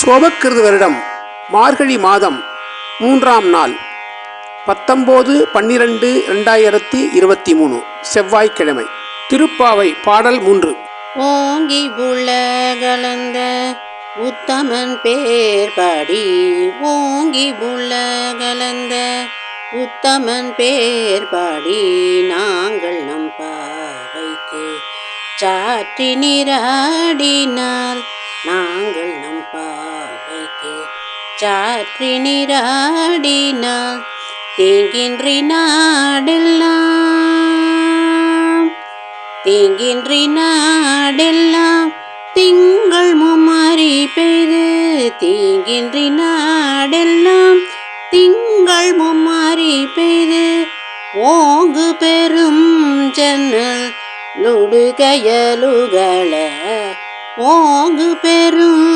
சோபக்கிருது வருடம் மார்கழி மாதம் மூன்றாம் நாள் பத்தொம்போது பன்னிரண்டு ரெண்டாயிரத்தி இருபத்தி மூணு செவ்வாய்க்கிழமை. திருப்பாவை பாடல் மூன்று. ஓங்கி கலந்த உத்தமன் பேர் பாடி. ஓங்கி கலந்த உத்தமன் பேர்பாடி நாங்கள் நம் பாவைக்கு சாற்றி நிராடினால் சாற்றி நீராடினால் தேங்கின்றி நாடெல்லாம் தீங்கின்றி நாடெல்லாம் திங்கள் மும்மாரி பெய்து. தீங்கின்றி நாடெல்லாம் திங்கள் மும்மாரி பெய்து. ஓங்கு பெரும் ஜன்னல் லுடுகயலுகள ஓங்கு பெரும்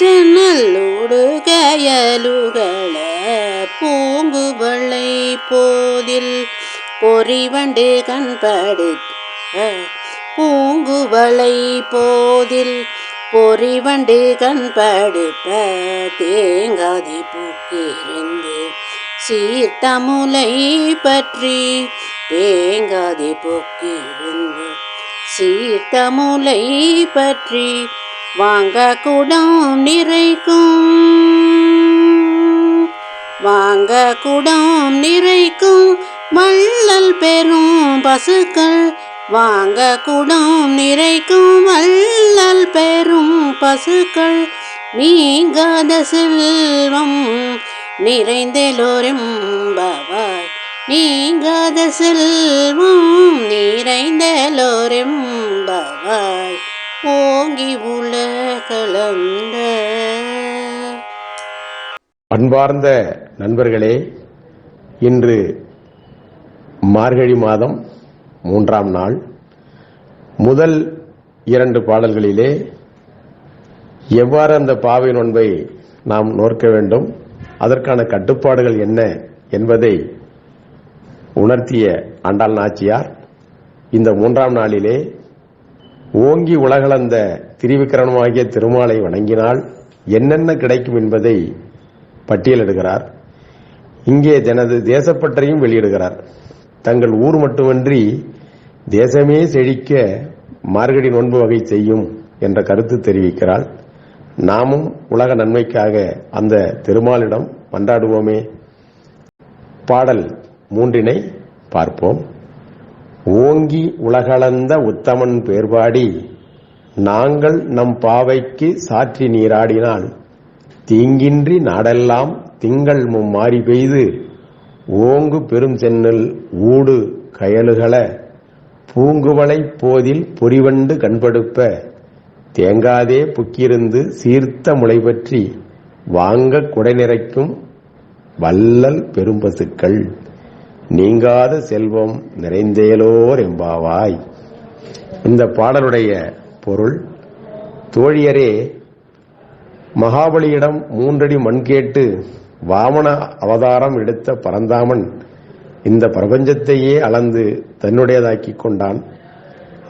ஜன்னலோடு கயலுகள பூங்கு வளை போதில் பொறிவண்டு கண்படுத்த பூங்குவளை போதில் பொறிவண்டு கண்படுப்ப தேங்காதி பூக்கிருந்து சீர்த்தமுலை பற்றி தேங்காதி பூக்கிருந்து சீர்த்தமுலை பற்றி வாங்க குடம் நிறைக்கும். வாங்க குடம் நிறைக்கும். வள்ளல் பெரும் பசுக்கள் வாங்க குடம் நிறைக்கும். வள்ளல் பெரும் பசுக்கள் நீங்காத செல்வம் நிறைந்தெலோரெம்பவாய் நீங்காத செல்வம் நிறைந்தெலோரெம்பவாய் ஓங்கி உலகளந்த அன்பார்ந்த நண்பர்களே இன்று மார்கழி மாதம் மூன்றாம் நாள். முதல் இரண்டு பாடல்களிலே எவ்வாறு அந்த பாவை நோன்பை நாம் நோக்க வேண்டும் அதற்கான கட்டுப்பாடுகள் என்ன என்பதை உணர்த்திய ஆண்டாள் நாச்சியார் இந்த மூன்றாம் நாளிலே ஓங்கி உலகளந்த திரிவிக்கிரமமாகிய திருமாலை வணங்கினால் என்னென்ன கிடைக்கும் என்பதை பட்டியலிடுகிறார். இங்கே தனது தேசப்பற்றையும் வெளியிடுகிறார். தங்கள் ஊர் மட்டுமன்றி தேசமே செழிக்க மார்கழி நோன்பு வகை செய்யும் என்ற கருத்து தெரிவிக்கிறாள். நாமும் உலக நன்மைக்காக அந்த திருமாலிடம் மன்றாடுவோமே. பாடல் மூன்றினை பார்ப்போம். ஓங்கி உலகளந்த உத்தமன் பேர்பாடி நாங்கள் நம் பாவைக்கு சாற்றி நீராடினால் தீங்கின்றி நாடெல்லாம் திங்கள் மும்மாறி பெய்து ஓங்கு பெரும் சென்னல் ஊடு கயலுகள பூங்குவளை போதில் பொறிவண்டு கண்படுப்ப தேங்காதே புக்கிருந்து சீர்த்த முளை பற்றி வாங்க குடை நிறைக்கும் வள்ளல் பெரும்பசுக்கள் நீங்காத செல்வம் நிறைந்தேலோர் எம்பாவாய் இந்த பாடலுடைய பொருள் தோழியரே மகாபலியிடம் மூன்றடி மண் கேட்டு வாமன அவதாரம் எடுத்த பரந்தாமன் இந்த பிரபஞ்சத்தையே அளந்து தன்னுடையதாக்கிக் கொண்டான்.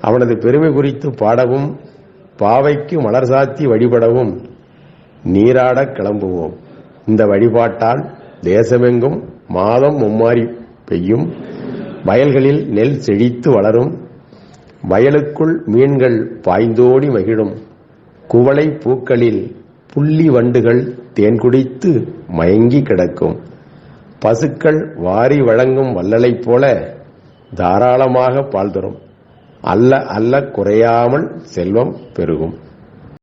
அவனது பெருமை குறித்து பாடவும் பாவைக்கு மலர் சாத்தி வழிபடவும் நீராடக் கிளம்புவோம். இந்த வழிபாட்டால் தேசமெங்கும் மாதம் மும்மாறி பெய்யும் வயல்களில் நெல் செழித்து வளரும். வயலுக்குள் மீன்கள் பாய்ந்தோடி மகிழும். குவளை பூக்களில் புள்ளி வண்டுகள் தேன் குடித்து மயங்கி கிடக்கும். பசுக்கள் வாரி வழங்கும் வள்ளலைப் போல தாராளமாக பால் தரும். அல்ல அல்ல குறையாமல் செல்வம் பெருகும்.